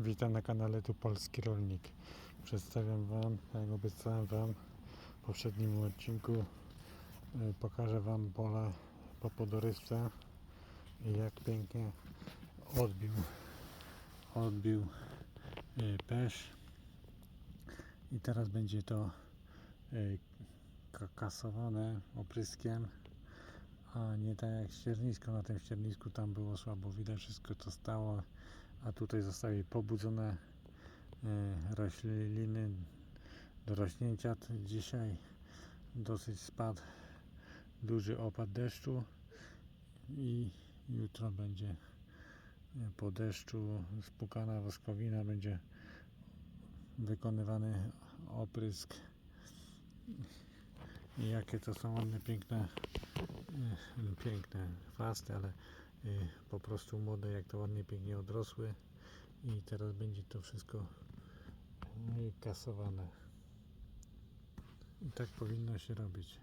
Witam na kanale Tu Polski Rolnik. Przedstawiam Wam, jak obiecałem Wam w poprzednim odcinku, y, pokażę Wam pole po podorywce i jak pięknie odbił, odbił y, pesz. I teraz będzie to ka- kasowane opryskiem a nie tak jak ściernisko. Na tym ściernisku tam było słabo widać wszystko to stało, a tutaj zostały pobudzone e, rośliny do rośnięcia. Dzisiaj dosyć spadł duży opad deszczu i jutro będzie e, po deszczu spukana woskowina, będzie wykonywany oprysk. I jakie to są ładne, piękne Mm, piękne chwasty, ale po prostu młode jak to ładnie pięknie odrosły i teraz będzie to wszystko y, kasowane. I tak powinno się robić.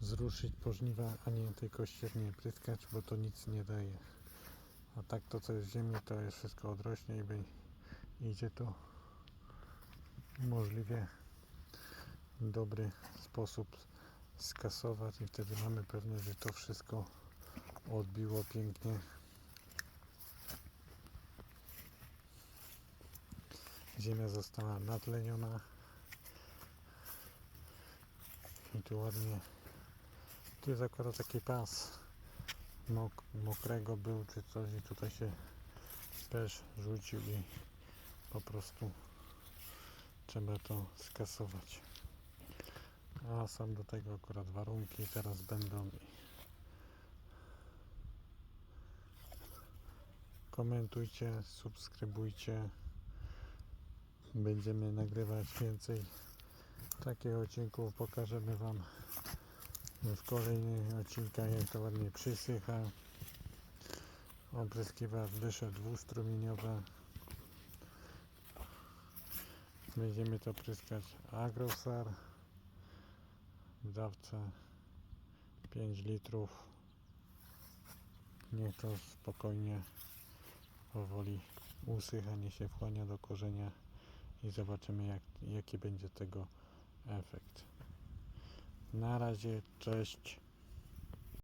Zruszyć pożniwa, a nie tylko ściernie pryskać, bo to nic nie daje. A tak to co jest w ziemi to jest wszystko odrośnie i by- idzie to możliwie dobry sposób skasować i wtedy mamy pewność, że to wszystko odbiło pięknie. Ziemia została natleniona. I tu ładnie. Tu jest akurat taki pas. Mok, mokrego był czy coś i tutaj się pesz rzucił i po prostu trzeba to skasować. A są do tego akurat warunki. Teraz będą komentujcie, subskrybujcie. Będziemy nagrywać więcej takich odcinków. Pokażemy wam w kolejnych odcinkach jak to ładnie przysycha. Opryskiwać dysze dwustrumieniowe. Będziemy to pryskać. Agrosar w dawce 5 litrów. Niech to spokojnie powoli usycha, nie się wchłania do korzenia i zobaczymy jak, jaki będzie tego efekt. Na razie, cześć